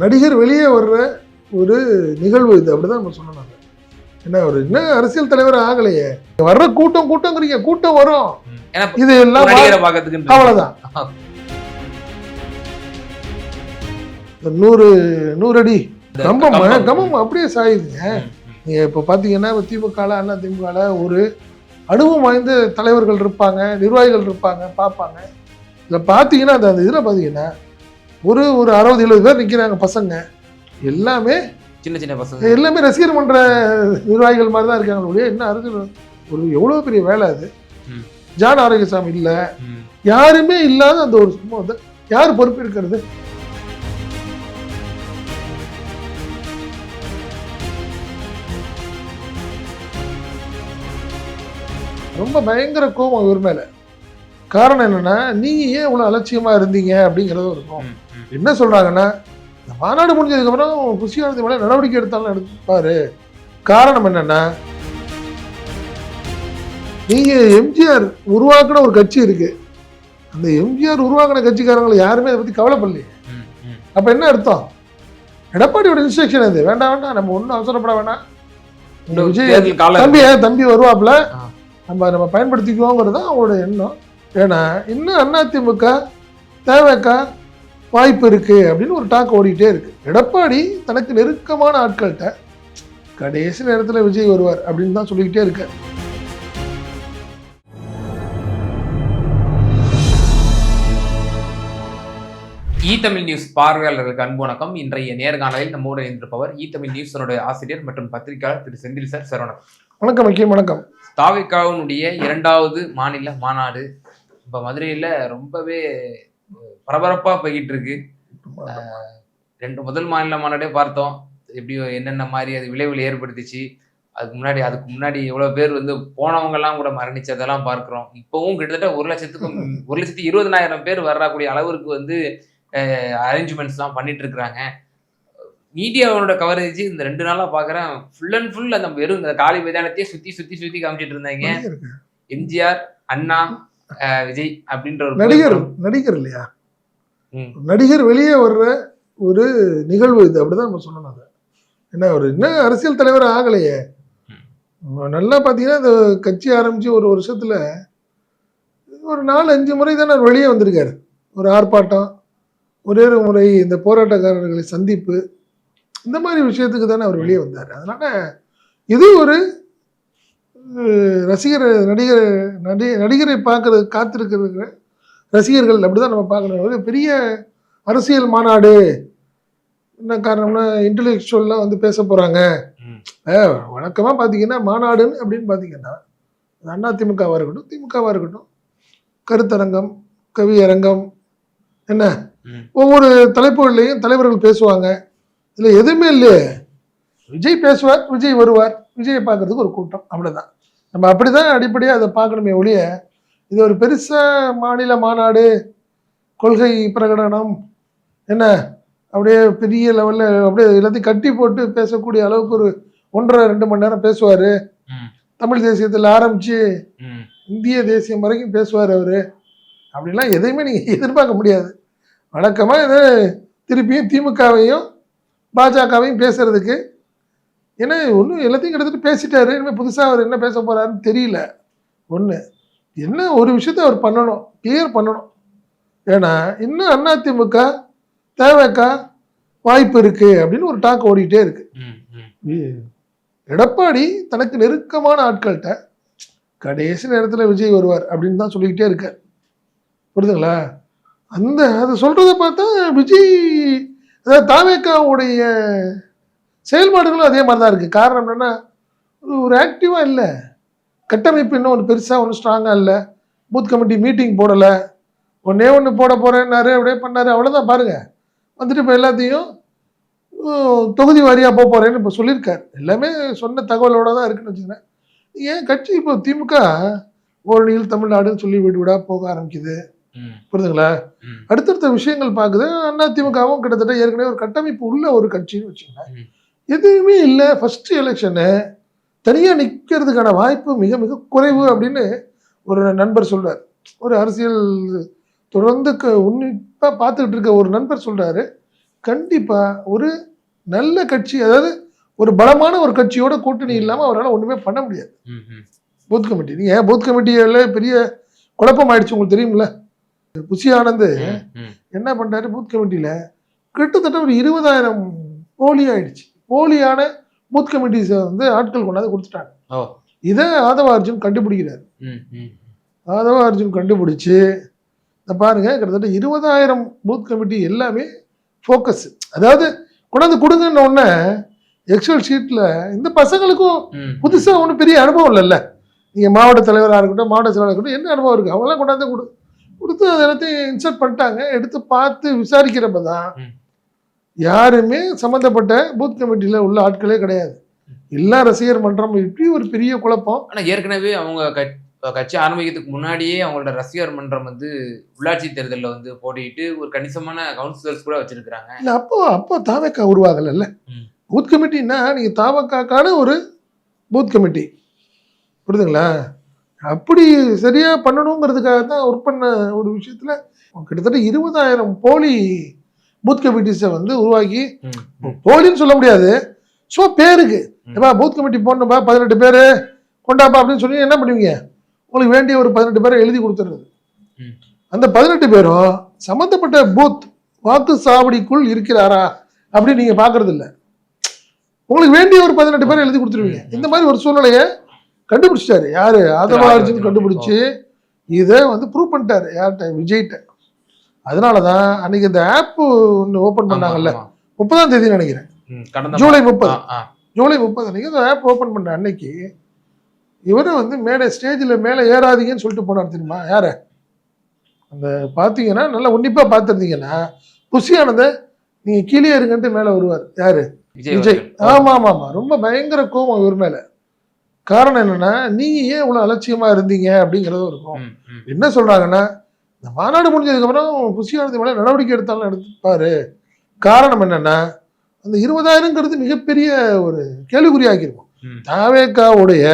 நடிகர் வெளியே வர்ற ஒரு நிகழ்வு இது அப்படிதான் நம்ம சொல்லணும். என்ன ஒரு என்ன அரசியல் தலைவர் ஆகலையே. வர்ற கூட்டம் கூட்டங்கிறீங்க கூட்டம் வரும். இது எல்லாம் இந்த நூறு நூறு அடி. கம்பம் கம்பம். அப்படியே சாயுதுங்க. நீங்க இப்போ பார்த்தீங்கன்னா திமுகல அண்ணா திமுகல ஒரு அனுபவம் வாய்ந்த தலைவர்கள் இருப்பாங்க நிர்வாகிகள் இருப்பாங்க பார்ப்பாங்க. இதில் பார்த்தீங்கன்னா அந்த அந்த இதில் பார்த்தீங்கன்னா ஒரு ஒரு அறுபது எழுபது பேர் நிற்கிறாங்க பசங்க. எல்லாமே சின்ன சின்ன பசங்க. எல்லாமே ரசிகர் மன்ற நிர்வாகிகள் மாதிரி தான் இருக்காங்க ஒழிய என்ன அரசியல் ஒரு எவ்வளோ பெரிய வேலை அது. ஜான் ஆரோக்கியசாமி இல்லை. யாருமே இல்லாத அந்த ஒரு சும்மா வந்து யார் பொறுப்பு இருக்கிறது? ரொம்ப பயங்கர கோபம் இவர் மேல. காரணம் என்னன்னா நீங்க ஏன் இவ்வளவு அலட்சியமா இருந்தீங்க அப்படிங்கறது இருக்கும். என்ன சொல்றாங்கன்னா இந்த மாநாடு முடிஞ்சதுக்கு அப்புறம் புஷியானது மேல நடவடிக்கை எடுத்தாலும் எடுப்பாரு காரணம் என்னன்னா நீங்க எம்ஜிஆர் உருவாக்குன ஒரு கட்சி இருக்கு. அந்த எம்ஜிஆர் உருவாக்குன கட்சிக்காரங்களை யாருமே அதை பத்தி கவலைப்படலையே. அப்ப என்ன அர்த்தம்? எடப்பாடியோட இன்ஸ்ட்ரக்ஷன் அது. வேண்டாம் வேண்டாம் நம்ம ஒன்றும் அவசரப்பட வேண்டாம் இந்த விஜய் தம்பி தம்பி வருவாப்புல. நம்ம நம்ம பயன்படுத்திக்குவோங்கிறது தான் அவங்களோட எண்ணம். ஏன்னா இன்னும் அதிமுக தேவைக்கா வாய்ப்பு இருக்கு அப்படின்னு ஒரு டாக் ஓடிட்டே இருக்கு. எடப்பாடி தனக்கு நெருக்கமான ஆட்கள்கிட்ட கடைசி நேரத்தில் விஜய் வருவார் அப்படின்னு தான் சொல்லிக்கிட்டே இருக்க இ தமிழ் நியூஸ் பார்வையாளர்களுக்கு அன்பு வணக்கம். இன்றைய நேர்காணலில் நம்மோடு இருந்திருப்பவர் இ தமிழ் நியூஸனுடைய ஆசிரியர் மற்றும் பத்திரிகையாளர் திரு செந்தில் சார் சார் வணக்கம். வணக்கம் முக்கியம் வணக்கம். தாவிக்காவினுடைய இரண்டாவது மாநில மாநாடு இப்போ மதுரையில் ரொம்பவே பரபரப்பாக போய்கிட்டு இருக்கு ரெண்டு முதல் மாநில மாநாடே பார்த்தோம். எப்படி என்னென்ன மாதிரி அது விளைவுகள் ஏற்படுத்திச்சு. அதுக்கு முன்னாடி அதுக்கு முன்னாடி எவ்வளோ பேர் வந்து போனவங்கெல்லாம் கூட மரணிச்சதெல்லாம் பார்க்குறோம். இப்போவும் கிட்டத்தட்ட ஒரு லட்சத்துக்கும் ஒரு லட்சத்தி இருபதனாயிரம் பேர் வரக்கூடிய அளவிற்கு வந்து அரேஞ்ச்மெண்ட்ஸ்லாம் பண்ணிட்டு இருக்கிறாங்க மீடியாவோட கவரேஜ் இந்த ரெண்டு நாளா பார்க்குறேன் ஃபுல் அண்ட் ஃபுல் அந்த வெறும் இந்த காலி மைதானத்தையே சுற்றி சுற்றி சுற்றி காமிச்சிட்டு இருந்தாங்க. எம்ஜிஆர் அண்ணா விஜய் அப்படின்ற ஒரு நடிகர் நடிகர் இல்லையா. நடிகர் வெளியே வர்ற ஒரு நிகழ்வு இது அப்படிதான் நம்ம சொல்லணும் அதை. என்ன ஒரு என்ன அரசியல் தலைவர் ஆகலையே. நல்லா பார்த்தீங்கன்னா இந்த கட்சி ஆரம்பிச்சு ஒரு வருஷத்துல ஒரு நாலு அஞ்சு முறை தானே அவர் வெளியே வந்திருக்காரு. ஒரு ஆர்ப்பாட்டம் ஒரே ஒரு முறை இந்த போராட்டக்காரர்களை சந்திப்பு இந்த மாதிரி விஷயத்துக்கு தானே அவர் வெளியே வந்தார். அதனால இது ஒரு ரசிகர் நடிகர் நடி நடிகரை பார்க்கறது காத்திருக்கிற ரசிகர்கள் அப்படிதான் நம்ம பார்க்கணும். பெரிய அரசியல் மாநாடு. என்ன காரணம்னா இன்டலெக்சுவல்லாம் வந்து பேச போறாங்க. ம். வழக்கமாக பார்த்தீங்கன்னா மாநாடுன்னு அப்படின்னு பார்த்தீங்கன்னா அண்ணா திமுகவாக இருக்கட்டும் திமுகவாக இருக்கட்டும். கருத்தரங்கம் கவியரங்கம் என்ன. ஒவ்வொரு தலைப்புகள்லையும் தலைவர்கள் பேசுவாங்க. இதில் எதுவுமே இல்லையே. விஜய் பேசுவார் விஜய் வருவார். விஜயை பார்க்கறதுக்கு ஒரு கூட்டம் அவ்வளோதான் நம்ம அப்படிதான் அடிப்படையாக அதை பார்க்கணுமே ஒழிய இது ஒரு பெருசாக மாநில மாநாடு கொள்கை பிரகடனம் என்ன? அப்படியே பெரிய லெவலில் அப்படியே எல்லாத்தையும் கட்டி போட்டு பேசக்கூடிய அளவுக்கு ஒரு ஒன்றரை ரெண்டு மணி நேரம் பேசுவார். தமிழ் தேசியத்தில் ஆரம்பித்து. இந்திய தேசியம் வரைக்கும் பேசுவார் அவர். அப்படிலாம் எதையுமே நீங்கள் எதிர்பார்க்க முடியாது. வழக்கமாக இது திருப்பியும் திமுகவையும் பாஜகவையும் பேசுறதுக்கு ஏன்னா ஒன்றும் எல்லாத்தையும் கிட்டத்தட்ட பேசிட்டாரு. இனிமேல் புதுசாக அவர் என்ன பேச போறாருன்னு தெரியல. ஒன்று என்ன ஒரு விஷயத்த அவர் பண்ணணும்? கிளியர் பண்ணணும். ஏன்னா இன்னும் அதிமுக தேவைக்கா வாய்ப்பு இருக்கு அப்படின்னு ஒரு டாக் ஓடிட்டே இருக்கு. எடப்பாடி தனக்கு நெருக்கமான ஆட்கள்கிட்ட கடைசி நேரத்தில் விஜய் வருவார் அப்படின்னு தான் சொல்லிக்கிட்டே இருக்கார். புரியுதுங்களா? அந்த அதை சொல்றத பார்த்தா விஜய் அதாவது தாவேக்காவுடைய செயல்பாடுகளும் அதே மாதிரி தான் இருக்குது காரணம் என்னன்னா ஒரு- ஆக்டிவாக இல்லை. கட்டமைப்பு இன்னும் ஒன்று பெருசாக ஒன்றும் ஸ்ட்ராங்காக இல்லை. பூத் கமிட்டி மீட்டிங் போடலை. ஒன்றே ஒன்று போட போகிறேன்னாரு அப்படியே பண்ணாரு. அவ்வளோதான் பாருங்க. வந்துட்டு இப்போ எல்லாத்தையும் தொகுதி வாரியாக போக போகிறேன்னு இப்போ சொல்லியிருக்காரு. எல்லாமே சொன்ன தகவலோட தான் இருக்குன்னு வச்சுக்கிறேன். ஏன் கட்சி இப்போ திமுக ஓரணியில் தமிழ்நாடுன்னு சொல்லி வீடு வீடாக போக ஆரம்பிக்குது. புரியுதுங்களா? ம். அடுத்தடுத்த விஷயங்கள் பார்க்குது. அண்ணா திமுகவும் கிட்டத்தட்ட ஏற்கனவே ஒரு கட்டமைப்பு உள்ள ஒரு கட்சின்னு வச்சுக்கோங்க ம். எதுவுமே இல்லை. ஃபர்ஸ்ட் எலெக்ஷனு தனியாக நிற்கிறதுக்கான வாய்ப்பு மிக மிக குறைவு அப்படின்னு ஒரு நண்பர் சொல்றார். ஒரு அரசியல் தொடர்ந்து க உன்னிப்பாக பார்த்துக்கிட்டு இருக்க ஒரு நண்பர் சொல்றாரு. கண்டிப்பா ஒரு நல்ல கட்சி அதாவது ஒரு பலமான ஒரு கட்சியோட கூட்டணி இல்லாம அவரால் ஒண்ணுமே பண்ண முடியாது. பூத் கமிட்டி நீங்க பூத் கமிட்டியில பெரிய குழப்பம் ஆயிடுச்சு உங்களுக்கு தெரியுமில்ல புசி ஆனந்த். என்ன பண்ணாரு பூத் கமிட்டியில கிட்டத்தட்ட ஒரு இருபதாயிரம் போலி ஆயிடுச்சு. போலியான பூத் கமிட்டிஸை வந்து ஆட்கள் கொண்டாந்து கொடுத்துட்டாங்க இதை ஆதவ அர்ஜுன் கண்டுபிடிக்கிறார். ஆதவ அர்ஜுன் கண்டுபிடிச்சு இந்த பாருங்க கிட்டத்தட்ட இருபதாயிரம் பூத் கமிட்டி எல்லாமே ஃபோக்கஸ் அதாவது கொண்டாந்து கொடுங்கன்ன உடனே எக்ஸல் ஷீட்ல இந்த பசங்களுக்கும் ம். புதுசா ஒன்றும் பெரிய அனுபவம் இல்லைல்ல நீங்க மாவட்ட தலைவராக இருக்கட்டும் மாவட்ட செயலாளராக இருக்கட்டும் என்ன அனுபவம் இருக்கு அவங்களாம் கொண்டாந்து கொடு கொடுத்து அதை எல்லாத்தையும் இன்சர்ட் பண்ணிட்டாங்க எடுத்து பார்த்து விசாரிக்கிறப்ப தான். யாருமே சம்மந்தப்பட்ட பூத் கமிட்டியில் உள்ள ஆட்களே கிடையாது. எல்லா ரசிகர் மன்றம் இப்படி ஒரு பெரிய குழப்பம். ஆனா ஏற்கனவே அவங்க கட்- கட்சி ஆரம்பிக்கிறதுக்கு முன்னாடியே அவங்களோட ரசிகர் மன்றம் வந்து உள்ளாட்சி தேர்தல்ல வந்து போட்டியிட்டு ஒரு கணிசமான கவுன்சிலர்ஸ் கூட வச்சிருக்காங்க இல்லை அப்போ அப்போ தாவக்கா உருவாகலைல்ல. பூத் கமிட்டின்னா நீங்கள் தாவக்காக்கான ஒரு பூத் கமிட்டி புரியுதுங்களா? அப்படி சரியா பண்ணணுங்கிறதுக்காக தான் ஒர்க் பண்ண ஒரு விஷயத்துல கிட்டத்தட்ட இருபதாயிரம் போலி பூத் கமிட்டிஸை வந்து உருவாக்கி. போலின்னு சொல்ல முடியாது. ஸோ பேருக்கு. ம். ஏப்பா பூத் கமிட்டி போடணும்பா பதினெட்டு பேர். கொண்டாப்பா அப்படின்னு சொல்லி என்ன பண்ணுவீங்க? உங்களுக்கு வேண்டிய ஒரு பதினெட்டு பேரை எழுதி கொடுத்துருது. அந்த பதினெட்டு பேரும் சம்மந்தப்பட்ட பூத் வாக்கு சாவடிக்குள் இருக்கிறாரா அப்படின்னு நீங்க பாக்குறது இல்ல உங்களுக்கு வேண்டிய ஒரு பதினெட்டு பேரை எழுதி கொடுத்துருவீங்க. இந்த மாதிரி ஒரு சூழ்நிலையை கண்டுபிடிச்சிட்டாரு. யாரு? ஆதவ அர்ஜுன் கண்டுபிடிச்சு இதை வந்து ப்ரூவ் பண்ணிட்டாரு. யார்கிட்ட? விஜய்கிட்ட. அதனாலதான் அன்னைக்கு இந்த ஆப் ஒன்று ஓப்பன் பண்ணாங்கல்ல. முப்பதாம் தேதி நினைக்கிறேன். ஜூலை முப்பது. ஜூலை முப்பது அன்னைக்கு அந்த ஆப் ஓப்பன் பண்ண அன்னைக்கு இவரை வந்து மேலே ஸ்டேஜில் மேலே ஏறாதீங்கன்னு சொல்லிட்டு போனார் தெரியுமா? யார? அந்த பார்த்தீங்கன்னா நல்லா உன்னிப்பாக பார்த்துருந்தீங்கன்னா புஷியானந்த நீங்கள் கீழே இருங்கன்ட்டு மேலே வருவார். யாரு? விஜய் விஜய். அவர்கள். ஆமா ஆமா ஆமா ரொம்ப பயங்கர கோவம் இவர் மேல. காரணம் என்னன்னா நீங்க ஏன் இவ்வளவு அலட்சியமா இருந்தீங்க அப்படிங்கறதும் இருக்கும். என்ன சொல்றாங்கன்னா இந்த மாநாடு முடிஞ்சதுக்கு அப்புறம் புஷியானது மேல நடவடிக்கை எடுத்தாலும் எடுத்துப்பாரு. காரணம் என்னன்னா அந்த இருபதாயிரங்கிறது மிகப்பெரிய ஒரு கேள்விக்குறியாக்கிருக்கும் ம். தாவேக்காவுடைய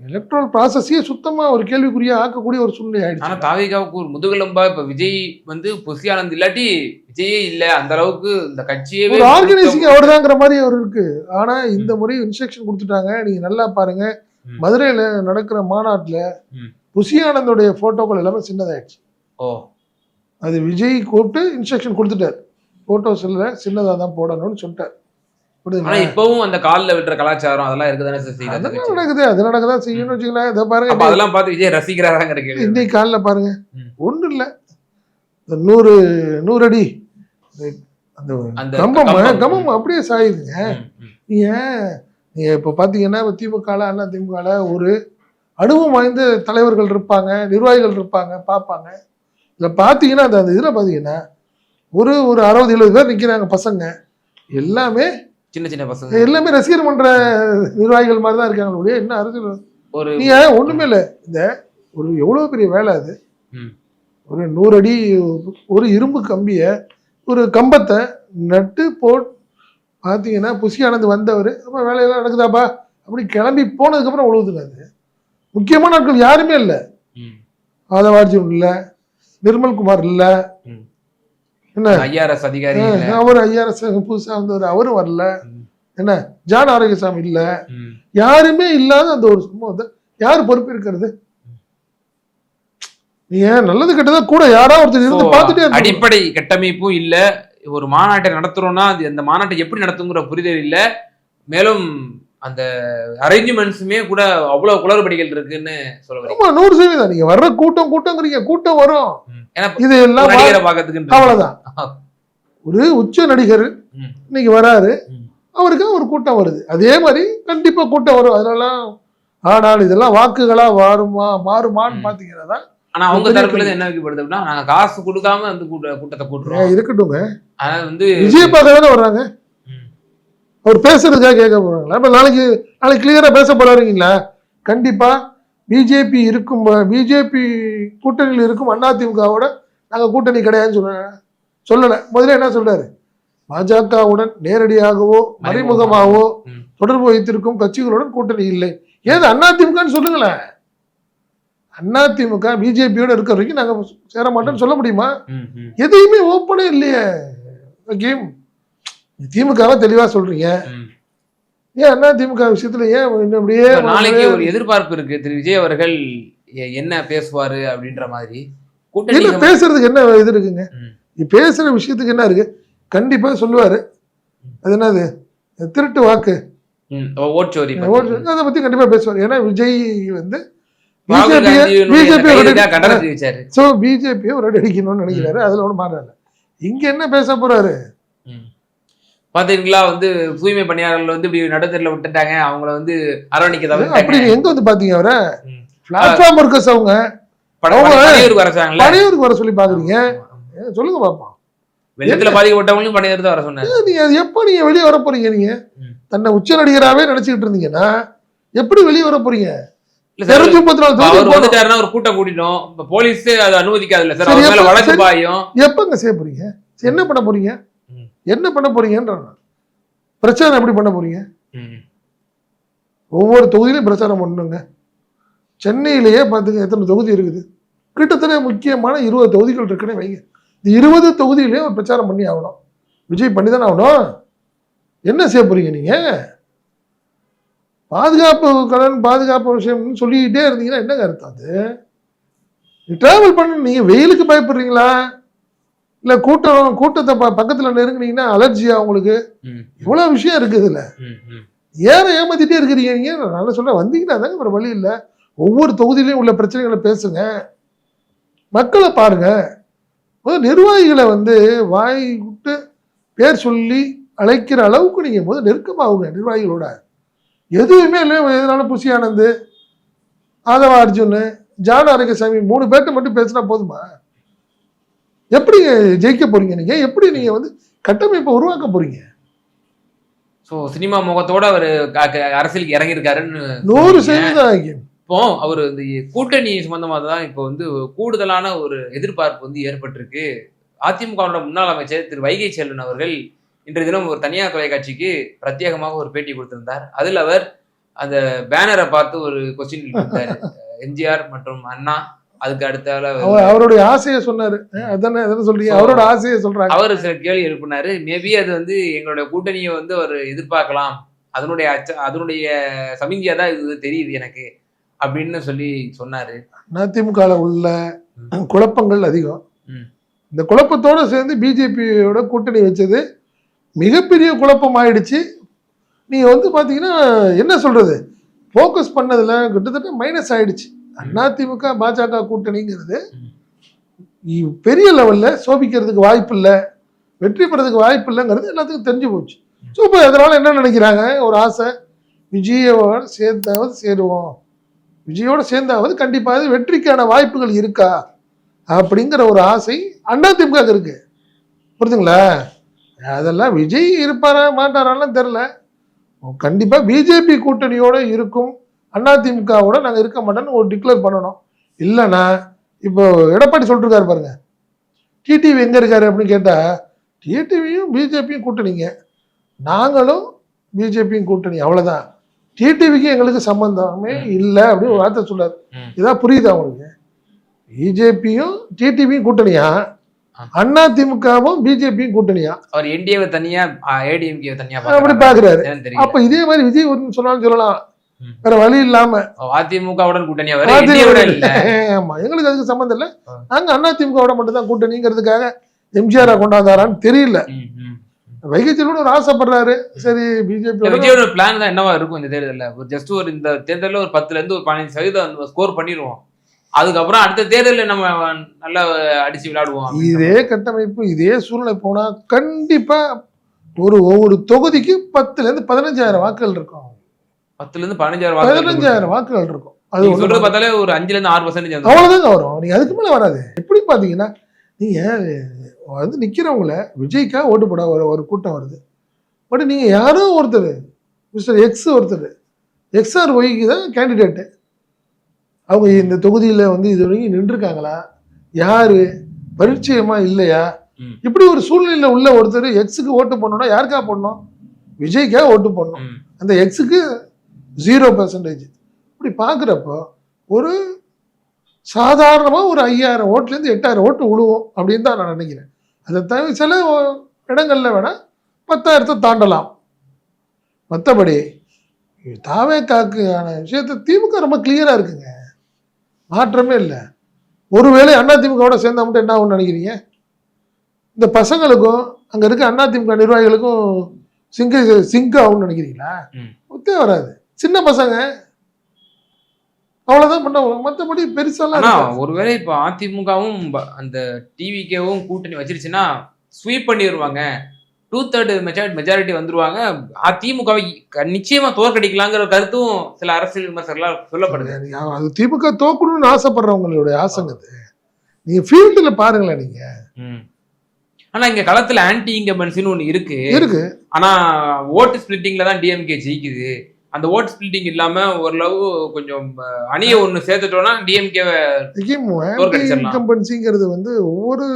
எலக்ட்ரல் ப்ராசஸையே சுத்தமா ஒரு கேள்விக்குறியா ஆக்கக்கூடிய ஒரு சூழ்நிலை ஆனா ஆயிடுச்சு தாவிகாவுக்கு ஒரு முதுகெலும்பா இப்ப விஜய் வந்து புசி ஆனந்த் இல்லாட்டி விஜயே இல்ல. அந்த அளவுக்கு இந்த கட்சியே ஒரு ஆர்கனைசிங் அவர்தாங்கிற மாதிரி அவர் இருக்கு. ஆனா இந்த முறை இன்ஸ்ட்ரக்ஷன் கொடுத்துட்டாங்க. நீங்க நல்லா பாருங்க. மதுரையில நடக்கிற மாநாட்டுல ம். புஷியானந்தோடைய போட்டோக்கள் எல்லாமே சின்னதாயிடுச்சு. ஓ. அது விஜய் கூப்பிட்டு இன்ஸ்ட்ரக்ஷன் கொடுத்துட்டார். போட்டோஸ் இல்ல சின்னதா தான் போடணும்னு சொல்லிட்டார். ஆனா இப்பவும் அந்த கால்ல விட்டுற கலாச்சாரம் அதெல்லாம் இருக்குதானே செய்யுது அதெல்லாம். நடக்குது அது நடக்கதான் செய்யணும்னு வச்சுங்களேன் இதை பாருங்க அதெல்லாம் பார்த்து விஜய் ரசிக்கிறாராங்கிற கேள்வி. இன்னைக்கு காலைல பாருங்க. ம். ஒண்ணும் இல்ல. இந்த நூறு நூறு அடி. அந்த கம்பம். கம்பம். அப்படியே சாயுதுங்க. ம், ம். நீங்க நீங்க இப்போ பார்த்தீங்கன்னா திமுகல அண்ணா திமுகல ஒரு அனுபவம் வாய்ந்த தலைவர்கள் இருப்பாங்க நிர்வாகிகள் இருப்பாங்க பார்ப்பாங்க. இதில் பார்த்தீங்கன்னா அந்த இதில் பார்த்தீங்கன்னா ஒரு ஒரு அறுபது எழுபது பேர் நிற்கிறாங்க பசங்க. எல்லாமே சின்ன சின்ன பசங்க. எல்லாமே ரசிகர் மன்ற நிர்வாகிகள் மாதிரி தான் இருக்காங்க ஒழிய என்ன அரசியல்? ஒரு நீங்க ஒண்ணுமே இல்லை? இந்த ஒரு எவ்வளோ பெரிய வேலை அது. ஒரு நூறு அடி ஒரு இரும்பு கம்பியை ஒரு கம்பத்தை நட்டு போட் பார்த்தீங்கன்னா புசி ஆனந்து வந்தவர் அப்போ வேலையெல்லாம் நடக்குதாப்பா? அப்படி கிளம்பி போனதுக்கப்புறம் உழுவுதுங்க அது. முக்கியமான நாட்கள் யாருமே இல்லை. ஆதவார்ஜுன் இல்லை நிர்மல்குமார் இல்லை. என்ன ஐஆர்எஸ் அதிகாரி. அவர் ஐஆர்எஸ் புதுசாக வந்தவர் அவரும் வரல. என்ன ஜான் ஆரோக்கியசாமி இல்லை. யாருமே இல்லாத அந்த ஒரு சம்பவத்தை யார் பொறுப்பு இருக்கிறது நீங்க நல்லது கெட்டதா கூட யாரா ஒருத்தர் இருந்து பார்த்துட்டே. அடிப்படை கட்டமைப்பும் இல்ல ஒரு மாநாட்டை நடத்துறோம்னா அது அந்த மாநாட்டை எப்படி நடத்துங்கிற புரிதல் இல்ல மேலும் அந்த அரேஞ்ச்மெண்ட்ஸுமே கூட அவ்வளவு குளறுபடிகள் இருக்குன்னு சொல்ல வரீங்க. ஆமா நூறு சதவீதம். நீங்க வர்ற கூட்டம் கூட்டங்கிறீங்க கூட்டம் வரும். இது எல்லாம் பாக்கிறதுக்கு அவ்வளவுதான். ஒரு உச்ச நடிகர். இன்னைக்கு வராரு. அவருக்கு ஒரு கூட்டம் வருது. அதே மாதிரி கண்டிப்பா கூட்டம் வரும். அதெல்லாம் ஆனால் இதெல்லாம் வாக்குகளா மாறுமா மாறுமான்னு. பாத்தீங்கன்னா தான் ஆனா அவங்க தரப்புல என்ன வைக்கப்படுது அப்படின்னா நாங்க காசு கொடுக்காம வந்து கூட்ட- கூட்டத்தை கூட்டுறோம் ஏன் இருக்கட்டுங்க ஆனா வந்து விஜய பார்க்க தானே வர்றாங்க. அவர் பேசுறதுக்காக கேட்க போறாங்களா? இப்ப நாளைக்கு நாளைக்கு கிளியரா பேச போறாருங்களா? கண்டிப்பா பிஜேபி இருக்கும் பிஜேபி கூட்டணியில் இருக்கும் அதிமுகவோட நாங்க கூட்டணி கிடையாதுன்னு சொல்ல சொல்லல. முதல்ல என்ன சொல்றாரு? பாஜகவுடன் நேரடியாகவோ மறைமுகமாகவோ. தொடர்பு வைத்திருக்கும் கட்சிகளுடன் கூட்டணி இல்லை. ஏது அதிமுகன்னு சொல்லுங்களேன் அதிமுக பிஜேபியோட இருக்கிற வரைக்கும் நாங்க சேர மாட்டோம்னு சொல்ல முடியுமா. எதையுமே ஓப்பனே இல்லையே ஹக்கீம் திமுகவை தெளிவா சொல்றீங்க. ஏன் அண்ணா திமுக விஷயத்துல ஏன் இன்னும் அப்படியே நாளைக்கு ஒரு எதிர்பார்ப்பு இருக்கு. திரு விஜய் அவர்கள் என்ன பேசுவாரு அப்படின்ற மாதிரி. கூட்டணி பேசுறதுக்கு என்ன இது இருக்குங்க? பேசுற விஷயத்துக்கு என்ன இருக்கு? கண்டிப்பா சொல்லுவாரு. அது என்னது? திருட்டு வாக்கு. ம், ஓட் சோரி ஓட்டு- அதை பத்தி கண்டிப்பா பேசுவார். ஏன்னா விஜய் வந்து பிஜேபியை ஒரு அடி அடிக்கணும்னு நினைக்கிறாரு. அதுல ஒன்றும் மாறல இங்க என்ன பேச போறாரு? பாத்தீங்களா வந்து தூய்மை பணியாளர்கள் வந்து இப்படி நடுத்தரில் விட்டுட்டாங்க. அவங்கள வந்து அரவணைக்க அப்படி தவிர்த்தாங்க எங்க வந்து பாத்தீங்க அவரை. பிளாட்ஃபார்ம் ஒர்க்கர்ஸ் அவங்க. பனையூருக்கு வர சொல்லி பாக்குறீங்க. சொல்லுங்க பாப்போம் வெள்ளத்துல பாதிக்கப்பட்டவங்களும் பணியூர் தான் வர சொன்னாரு. நீங்க எப்போ நீங்க வெளியே வர போறீங்க நீங்க. தன்னை உச்ச நடிகராவே நினைச்சுக்கிட்டு இருந்தீங்கன்னா எப்படி வெளியே வர போறீங்க? ஒரு கூட்டம் கூட்டிட்டோம் போலீஸ் அது அனுமதிக்காதுல்ல சார். சரி, அவர் மேல எப்ப- வழக்கு. பாயும். எப்பங்க செய்ய போறீங்க? என்ன பண்ண போறீங்க. என்ன பண்ண போறீங்கன்ற பிரச்சாரம் எப்படி பண்ண போறீங்க. ஒவ்வொரு தொகுதியிலும் பிரச்சாரம் பண்ணணுங்க. சென்னையிலேயே பார்த்துங்க எத்தனை தொகுதி இருக்குது? கிட்டத்தட்ட முக்கியமான இருபது தொகுதிகள் இருக்குன்னு வைங்க. இந்த இருபது தொகுதியிலையும் ஒரு பிரச்சாரம் பண்ணி ஆகணும். விஜய் பண்ணி தானே ஆகணும். என்ன செய்ய போறீங்க நீங்க? பாதுகாப்பு கடன் பாதுகாப்பு விஷயம்னு சொல்லிக்கிட்டே இருந்தீங்கன்னா என்னங்க அர்த்தம் அது? டிராவல் பண்ண நீங்க வெயிலுக்கு பயப்படுறீங்களா? இல்ல கூட்டம் கூட்டத்தை ப- பக்கத்துல நெருங்குனீங்கன்னா அலர்ஜியா உங்களுக்கு? ம். இவ்வளவு விஷயம் இருக்குது. ம். ஏற ஏமாத்திட்டே இருக்கிறீங்க நீங்க? நான் சொல்ல வந்தீங்கன்னா தாங்க வேற வழி இல்லை. ஒவ்வொரு தொகுதியிலையும் உள்ள பிரச்சனைகளை பேசுங்க. மக்களை பாருங்க. நிர்வாகிகளை வந்து வாய் விட்டு பேர் சொல்லி அழைக்கிற அளவுக்கு நீங்க முதல் நெருக்கமாகுங்க நிர்வாகிகளோட. எதுவுமே இல்லை எதனால புசி ஆனந்த் ஆதவ அர்ஜுன் ஜான் ஆரோக்கியசாமி மூணு பேர்ட்ட மட்டும் பேசினா போதுமா? எப்படி ஜெயிக்க போறீங்க நீங்க? எப்படி நீங்க வந்து கட்டமைப்பை உருவாக்க போறீங்க? சோ சினிமா முகத்தோட அவர் அரசியலுக்கு இறங்கியிருக்காருன்னு நூறு. சதவீதம் இப்போ அவர் இந்த கூட்டணி சம்பந்தமா தான் இப்போ வந்து கூடுதலான ஒரு எதிர்பார்ப்பு வந்து ஏற்பட்டிருக்கு. அதிமுகவோட முன்னாள் அமைச்சர் திரு வைகை செல்வன் அவர்கள் இன்றைய தினம் ஒரு தனியார் தொலைக்காட்சிக்கு பிரத்யேகமாக ஒரு பேட்டி கொடுத்திருந்தார். அதில் அவர் அந்த பேனரை பார்த்து ஒரு கொஸ்டின் இருந்தார் எம்ஜிஆர் மற்றும் அண்ணா அதுக்கு அடுத்தால அவர் அவருடைய ஆசையை சொன்னாரு. அதானே அதானே சொல்றீங்க? அவரோட ஆசையை சொல்றாங்க. அவர் சில கேள்வி எழுப்பினாரு. மேபி அது வந்து எங்களுடைய கூட்டணியை வந்து அவர் எதிர்பார்க்கலாம். அதனுடைய அச்ச அதனுடைய சமிஞ்சியா தான் இது தெரியுது எனக்கு அப்படின்னு சொல்லி சொன்னாரு. அதிமுக உள்ள குழப்பங்கள் அதிகம். இந்த குழப்பத்தோட சேர்ந்து பிஜேபியோட கூட்டணி வச்சது மிகப்பெரிய குழப்பம் ஆயிடுச்சு நீங்க வந்து பாத்தீங்கன்னா என்ன சொல்றது? ஃபோக்கஸ் பண்ணதுல கிட்டத்தட்ட மைனஸ் ஆயிடுச்சு. அதிமுக பாஜக கூட்டணிங்கிறது பெரிய லெவல்ல சோபிக்கிறதுக்கு வாய்ப்பு இல்லை வெற்றி பெறதுக்கு வாய்ப்பு இல்லைங்கிறது எல்லாத்துக்கும் தெரிஞ்சு போச்சு. ஸோ இப்போ அதனால என்ன நினைக்கிறாங்க? ஒரு ஆசை. விஜயோட சேர்ந்தாவது சேருவோம். விஜயோட சேர்ந்தாவது கண்டிப்பாக வெற்றிக்கான வாய்ப்புகள் இருக்கா? அப்படிங்கிற ஒரு ஆசை அதிமுக இருக்கு. புரியுதுங்களா அதெல்லாம் விஜய் இருப்பாரா மாட்டாராலாம் தெரில கண்டிப்பா பிஜேபி கூட்டணியோட இருக்கும். அதிமுகவோட நாங்க இருக்க மாட்டோம்னு ஒரு டிக்ளேர் பண்ணணும். இல்லைன்னா இப்போ எடப்பாடி சொல்லிட்டு இருக்காரு பாருங்க டிடிவி எங்க இருக்காரு அப்படின்னு கேட்டா டிடிவியும் பிஜேபியும் கூட்டணிங்க. நாங்களும் பிஜேபியும் கூட்டணி அவ்வளவுதான். டிடிவிக்கு எங்களுக்கு சம்பந்தமே இல்லை அப்படின்னு ஒரு வார்த்தை சொல்றாரு ம். இதான் புரியுதா உங்களுக்கு? பிஜேபியும் டிடிவியும் கூட்டணியா? அண்ணா திமுகவும் பிஜேபியும் கூட்டணியா? அவர் என்டிஏவை தனியா ஏடிஎம்கே தனியா அப்படி பாக்குறாரு. அப்ப இதே மாதிரி விஜய் சொன்னாலும் சொல்லலாம். வேற வழி இல்லாம. அதிமுகவுடன் அதிமுக இல்ல. ஆமா எங்களுக்கு அதுக்கு சம்மந்தம் இல்ல. நாங்க அண்ணா திமுகவோட மட்டும் தான் கூட்டணிங்கிறதுக்காக எம்ஜிஆர் கொண்டாந்தாரான்னு தெரியல. ம். வைகச்சலோட ஒரு ஆசைப்படுறாரு. சரி பிஜேபி விஜயோட பிளான் தான் என்னவா இருக்கும் இந்த தேர்தல்ல? ஒரு ஜஸ்ட் ஒரு இந்த தேர்தல்ல ஒரு பத்துல இருந்து ஒரு பதினஞ்சு சதவீதம் ஸ்கோர் பண்ணிடுவோம். அதுக்கப்புறம் அடுத்த தேர்தல்ல நம்ம நல்லா அடிச்சு விளையாடுவோம். இதே கட்டமைப்பு இதே சூழ்நிலை போனா கண்டிப்பா ஒரு ஒவ்வொரு தொகுதிக்கு பத்துல இருந்து பதினஞ்சாயிரம் வாக்குகள் இருக்கும். பத்துல இருந்து பதினஞ்சாயிரம். பதினஞ்சாயிரம் வாக்குகள் இருக்கும். அது சொல்றது பார்த்தாலே ஒரு அஞ்சுல இருந்து ஆறு பர்சன்டேஜ் அவ்வளவுதாங்க வரும். நீங்க அதுக்கு மேல வராது. எப்படி பாத்தீங்கன்னா நீங்க வந்து நிக்கிறவங்கள விஜய்க்கா ஓட்டு போட ஒரு ஒரு கூட்டம் வருது. பட் நீங்க யாரோ ஒருத்தர் மிஸ்டர் எக்ஸ் ஒருத்தர் எக்ஸ்ஆர் ஒய்க்கு தான் கேண்டிடேட்டு அவங்க இந்த தொகுதியில வந்து இது வரைக்கும் நின்றுருக்காங்களா? யாரு? பரிச்சயமா இல்லையா. இப்படி ஒரு சூழ்நிலையில உள்ள ஒருத்தர் எக்ஸுக்கு ஓட்டு போடணும்னா யாருக்கா போடணும்? விஜய்க்கா ஓட்டு போடணும். அந்த எக்ஸுக்கு ஜீரோ பர்சன்டேஜ் இப்படி பார்க்குறப்போ ஒரு சாதாரணமாக ஒரு ஐயாயிரம் ஓட்டுலேருந்து எட்டாயிரம் ஓட்டு விழுவும் அப்படின்னு தான் நான் நினைக்கிறேன். அதை தவிர சில இடங்கள்ல வேணா பத்தாயிரத்தை தாண்டலாம். மற்றபடி தாவே காக்குயான விஷயத்த திமுக ரொம்ப கிளியரா இருக்குங்க. மாற்றமே இல்லை. ஒருவேளை அண்ணா திமுகவோட சேர்ந்தா மட்டும் என்ன ஆகும்னு நினைக்கிறீங்க? இந்த பசங்களுக்கும் அங்க இருக்க அண்ணா திமுக நிர்வாகிகளுக்கும் சிங்க சிங்க் ஆகும்னு நினைக்கிறீங்களா. ஒத்தே வராது. சின்ன பசங்க. அவ்வளவுதான் பண்ண மற்றபடி பெருசாலாம். ஒருவேளை இப்ப அதிமுகவும் அந்த டிவிகேவும் கூட்டணி வச்சிருச்சுன்னா ஸ்வீப் பண்ணிடுவாங்க டூ தேர்ட் மெஜாரிட்டி மெஜாரிட்டி வந்துருவாங்க. அதிமுகவை நிச்சயமா தோற்கடிக்கலாங்கிற கருத்தும் சில அரசியல் விமர்சகர்களால் சொல்லப்படுது. அது திமுக தோக்கணும்னு ஆசைப்படுறவங்களுடைய ஆசைங்க அது நீங்க ஃபீல்டுல பாருங்களேன் நீங்க. ஆனா இங்க களத்துல ஆன்டி இங்கபன்சின்னு ஒண்ணு இருக்கு. இருக்கு. ஆனா ஓட்டு ஸ்பிளிட்டிங்ல தான் டிஎம்கே ஜெயிக்குது. அந்த ஓட் ஸ்பிளிட்டிங் இல்லாம ஓரளவு கொஞ்சம் அணியை ஒண்ணு சேர்த்துட்டோம்னா டிஎம்கே தோற்கடிச்சிடலாம். இன்கம்பன்சிங்கிறது வந்து ஒவ்வொரு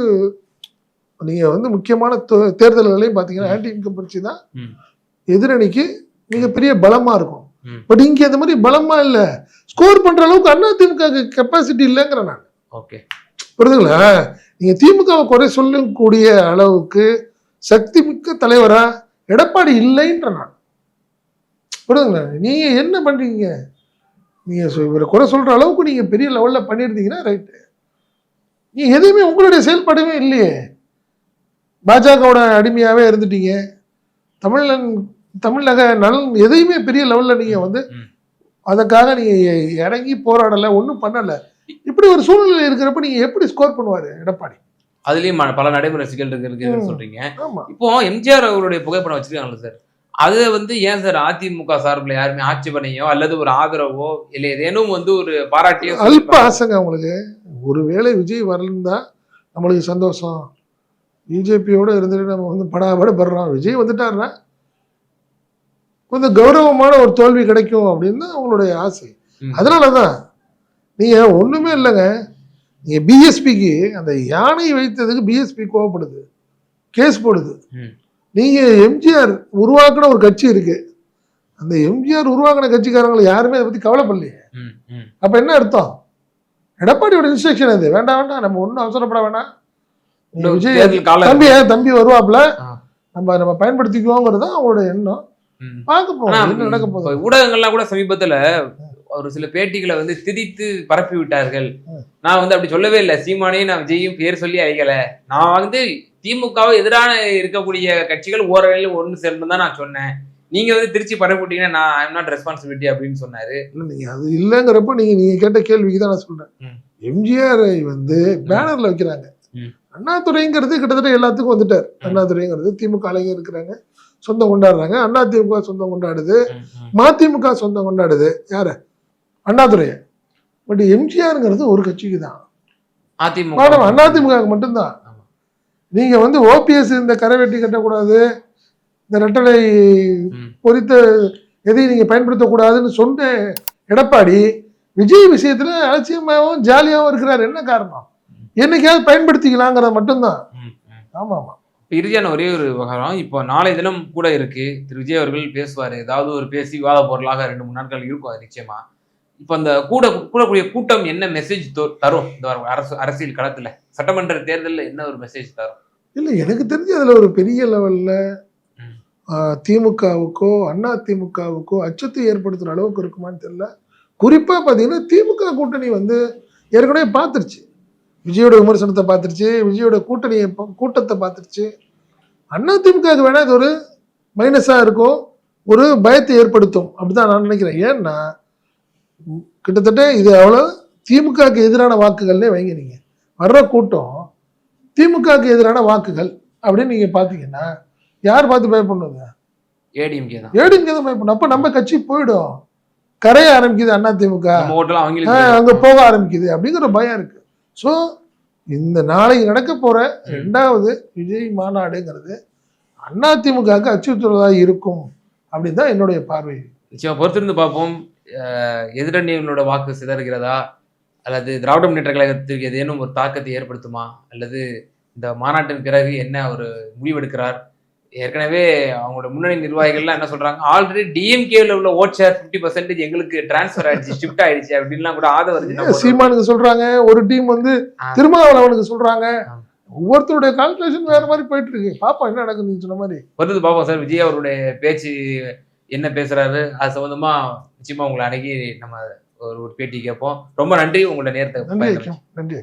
நீங்க வந்து முக்கியமான தேர்தல்களையும் பாத்தீங்கன்னா ஆன்டி இன்கம்பன்சி தான். எதிரணிக்கு மிகப்பெரிய பலமா இருக்கும். பட் இங்க அந்த மாதிரி பலமா இல்ல. ஸ்கோர் பண்ற அளவுக்கு அண்ணா திமுக கெப்பாசிட்டி இல்லைங்கிற நான். ஓகே. புரியுதுங்களா நீங்க திமுகவை குறை சொல்லக்கூடிய அளவுக்கு சக்தி மிக்க தலைவரா எடப்பாடி இல்லைன்ற நான். புரியுதுங்களா நீங்க என்ன பண்றீங்க? நீங்க சொ- இவரை குறை சொல்ற அளவுக்கு நீங்க பெரிய லெவல்ல பண்ணியிருந்தீங்கன்னா ரைட்டு நீ எதுவுமே உங்களுடைய செயல்பாடுமே இல்லையே. பாஜகவோட அடிமையாவே இருந்துட்டீங்க. தமிழன் தமிழக நலன் எதையுமே பெரிய லெவல்ல நீங்க வந்து ம். அதுக்காக நீங்க இறங்கி போராடல ஒன்றும் பண்ணல. இப்படி ஒரு சூழ்நிலை இருக்கிறப்ப நீங்க எப்படி ஸ்கோர் பண்ணுவாரு எடப்பாடி? அதுலயும் பல நடைமுறை சிக்கல் இருக்கு இருக்குன்னு ஆமா. இப்போ எம்ஜிஆர் அவருடைய புகைப்படம் வச்சிருக்காங்கல்ல சார். அது வந்து ஏன் சார் அதிமுக சார்பில் யாருமே ஆட்சி பண்ணியோ அல்லது ஒரு ஆதரவோ இல்ல ஏதேனும் வந்து ஒரு பாராட்டியோ அல்ப. ஆசைங்க அவங்களுக்கு. ஒருவேளை விஜய் வரலன்னா நம்மளுக்கு சந்தோஷம். பிஜேபியோட இருந்துட்டு நம்ம வந்து படாபட படுறோம். விஜய் வந்துட்டாருன்னா கொஞ்சம் கௌரவமான ஒரு தோல்வி கிடைக்கும் அப்படின்னு அவங்களுடைய ஆசை. அதனால தான் நீங்க ஒண்ணுமே இல்லைங்க. நீங்க பிஎஸ்பிக்கு அந்த யானை வைத்ததுக்கு பிஎஸ்பி கோவப்படுது. கேஸ் போடுது. ம். நீங்க எம்ஜிஆர் உருவாக்குன ஒரு கட்சி இருக்கு. அந்த எம்ஜிஆர் உருவாக்குன கட்சிக்காரங்களை யாருமே அதை பத்தி கவலைப்படலையே. அப்ப என்ன அர்த்தம்? எடப்பாடியோட இன்ஸ்ட்ரக்ஷன் அது வேண்டாம் வேண்டாம். நம்ம ஒன்றும் அவசரப்பட வேண்டாம் விஜய் தம்பி தம்பி வருவாப்புல. நம்ம நம்ம பயன்படுத்திக்குவோங்கிறது தான் அவங்களோட எண்ணம். பார்க்க என்ன நடக்க போகுது? ஊடகங்கள்லாம் கூட சமீபத்துல ஒரு சில பேட்டிகளை வந்து திரித்து பரப்பி விட்டார்கள். நான் வந்து அப்படி சொல்லவே இல்லை. சீமானையும் நான் விஜயும் பேர் சொல்லி அழைக்கல. நான் வந்து திமுகவை எதிரான இருக்கக்கூடிய கட்சிகள் ஓரளவில் ஒன்று சேர்ந்து தான் நான் சொன்னேன். நீங்க வந்து திருச்சி பரப்பி விட்டீங்கன்னா நான் ஐம் நாட் ரெஸ்பான்சிபிலிட்டி அப்படின்னு சொன்னாரு. இல்ல, நீங்க அது இல்லைங்கிறப்ப நீங்க நீங்க கேட்ட கேள்விக்கு தான் நான் சொல்றேன். எம்ஜிஆரை வந்து பேனர்ல வைக்கிறாங்க. ம். அண்ணாதுரைங்கிறது கிட்டத்தட்ட எல்லாத்துக்கும் வந்துட்டார். அண்ணாதுரைங்கிறது திமுக அலைங்க இருக்கிறாங்க. சொந்தம் கொண்டாடுறாங்க. அண்ணா திமுக சொந்தம் கொண்டாடுது. மதிமுக சொந்தம் கொண்டாடுது. யாரு? அண்ணாதுரைய பட் எம்ஜிஆருங்கிறது ஒரு கட்சிக்கு தான் அதிமுக அதிமுக மட்டும்தான். ஆமா. நீங்க வந்து ஓபிஎஸ் இந்த கரை வெட்டி கட்டக்கூடாது. இந்த ரெட்டலை. பொறித்த எதையும் நீங்க பயன்படுத்தக்கூடாதுன்னு சொன்ன எடப்பாடி விஜய் விஷயத்துல அலட்சியமாகவும் ஜாலியாகவும் இருக்கிறார். என்ன காரணம்? என்னைக்காவது பயன்படுத்திக்கலாங்கிறது மட்டும்தான். ம், ம். ஆமா ஆமா இப்ப இறுதியான ஒரே ஒரு விவகாரம் இப்போ நாளை தினம் கூட இருக்கு. திரு விஜய் அவர்கள் பேசுவாரு. ஏதாவது ஒரு பேசி விவாத பொருளாக ரெண்டு மூணு நாட்கள் இருக்கும் அது நிச்சயமா. இப்போ அந்த கூட கூடக்கூடிய கூட்டம் என்ன மெசேஜ் தரும்? இந்த அரசு அரசியல் களத்துல? சட்டமன்ற தேர்தல்ல என்ன ஒரு மெசேஜ் தரும்? இல்ல எனக்கு தெரிஞ்சு அதுல ஒரு பெரிய லெவல்ல. திமுகவுக்கோ அண்ணா திமுகவுக்கோ அச்சத்தை ஏற்படுத்துற அளவுக்கு இருக்குமான்னு தெரியல. குறிப்பா பாத்தீங்கன்னா திமுக கூட்டணி வந்து ஏற்கனவே பார்த்துருச்சு. விஜயோட விமர்சனத்தை பார்த்துருச்சு விஜயோட கூட்டணியை கூட்டத்தை பார்த்துருச்சு. அண்ணா திமுகவுக்கு வேணா இது ஒரு மைனஸா இருக்கும் ஒரு பயத்தை ஏற்படுத்தும் அப்படிதான் நான் நினைக்கிறேன். ஏன்னா கிட்டத்தட்ட இது அவ்வளோ திமுகவுக்கு எதிரான வாக்குகள்னே வைங்க நீங்க. வர்ற கூட்டம் திமுகவுக்கு எதிரான வாக்குகள் அப்படின்னு நீங்க பாத்தீங்கன்னா யார் பார்த்து பயப்படணுங்க ஏடிஎம்கே தான். ஏடிங்க தான் பயப்படணும். அப்ப நம்ம கட்சி போயிடும். கரைய ஆரம்பிக்குது அண்ணா திமுக. அங்க போக ஆரம்பிக்குது அப்படிங்கிற பயம் இருக்கு. ஸோ இந்த நாளைக்கு நடக்க போற ரெண்டாவது விஜய் மாநாடுங்கிறது அண்ணா திமுகவுக்கு அச்சுறுத்தலாக இருக்கும் அப்படின்னு தான் என்னுடைய பார்வை. நிச்சயமா பொறுத்திருந்து பார்ப்போம். எதிரணிகளோட வாக்கு சிதறுகிறதா? அல்லது திராவிட முன்னேற்ற கழகத்திற்கு ஏதேனும் ஒரு தாக்கத்தை ஏற்படுத்துமா? அல்லது இந்த மாநாட்டின் பிறகு என்ன ஒரு முடிவெடுக்கிறார்? ஏற்கனவே அவங்களோட முன்னணி நிர்வாகிகள்லாம் என்ன சொல்றாங்க? ஆல்ரெடி டிஎம்கேல உள்ள ஓட் ஷேர் ஃபிஃப்டி பர்சன்டேஜ் எங்களுக்கு டிரான்ஸ்ஃபர் ஆயிடுச்சு ஷிஃப்ட் ஆயிடுச்சு அப்படின்லாம் கூட ஆதரவு சீமானுக்கு சொல்றாங்க ஒரு டீம் வந்து. திருமாவளவனுக்கு சொல்றாங்க. ஒவ்வொருத்தருடைய கால்குலேஷன் வேற மாதிரி போயிட்டு இருக்கு. பாப்பா என்ன நடக்குது நீங்க சொன்ன மாதிரி? பொறுத்து பார்ப்போம் சார் விஜய் அவருடைய பேச்சு என்ன பேசுறாரு? அது சம்பந்தமா நிச்சயமா உங்களை அணுகி நம்ம ஒரு பேட்டி கேட்போம். ரொம்ப நன்றி. உங்களோட நேரத்தை நன்றி நன்றி.